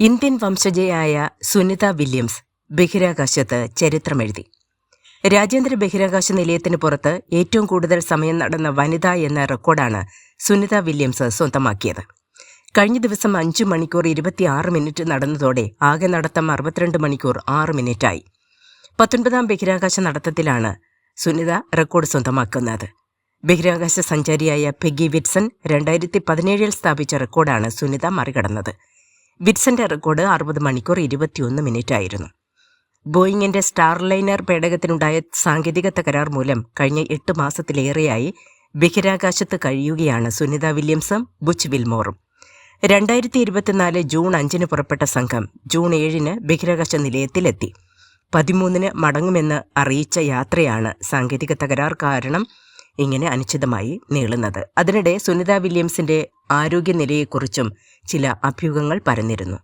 Indian വംശജയായ Sunitha Williams ബഹിരാകാശത്ത് ചരിത്രമെഴുതി. രാജ്യാന്തര ബഹിരാകാശ നിലയത്തിന് പുറത്ത് ഏറ്റവും കൂടുതൽ സമയം നടന്ന വനിത എന്ന റെക്കോർഡാണ് സുനിത വില്യംസ് സ്വന്തമാക്കിയത്. കഴിഞ്ഞ ദിവസം അഞ്ച് മണിക്കൂർ ഇരുപത്തിയാറ് മിനിറ്റ് നടന്നതോടെ ആകെ നടത്തം അറുപത്തിരണ്ട് മണിക്കൂർ ആറ് മിനിറ്റായി. പത്തൊൻപതാം ബഹിരാകാശ നടത്തത്തിലാണ് സുനിത റെക്കോർഡ് സ്വന്തമാക്കുന്നത്. ബഹിരാകാശ സഞ്ചാരിയായ പെഗി വിറ്റ്സൺ രണ്ടായിരത്തി പതിനേഴിൽ സ്ഥാപിച്ച റെക്കോർഡാണ് സുനിത മറികടന്നത്. വിറ്റ്സന്റെ റെക്കോർഡ് അറുപത് മണിക്കൂർ ഇരുപത്തിയൊന്ന് മിനിറ്റ് ആയിരുന്നു ബോയിങ്ങിന്റെ സ്റ്റാർലൈനർ പേടകത്തിനുണ്ടായ സാങ്കേതിക തകരാർ മൂലം കഴിഞ്ഞ എട്ട് മാസത്തിലേറെയായി ബഹിരാകാശത്ത് കഴിയുകയാണ് സുനിത വില്യംസും ബുച്ച് വിൽമോറും. രണ്ടായിരത്തി ഇരുപത്തിനാല് ജൂൺ അഞ്ചിന് പുറപ്പെട്ട സംഘം ജൂൺ ഏഴിന് ബഹിരാകാശ നിലയത്തിലെത്തി. പതിമൂന്നിന് മടങ്ങുമെന്ന് അറിയിച്ച യാത്രയാണ് സാങ്കേതിക തകരാർ കാരണം ഇങ്ങനെ അനിശ്ചിതമായി നീളുന്നത്. അതിനിടെ സുനിത വില്യംസിന്റെ ആരോഗ്യനിലയെക്കുറിച്ചും ചില അഭ്യൂഹങ്ങൾ പരന്നിരുന്നു.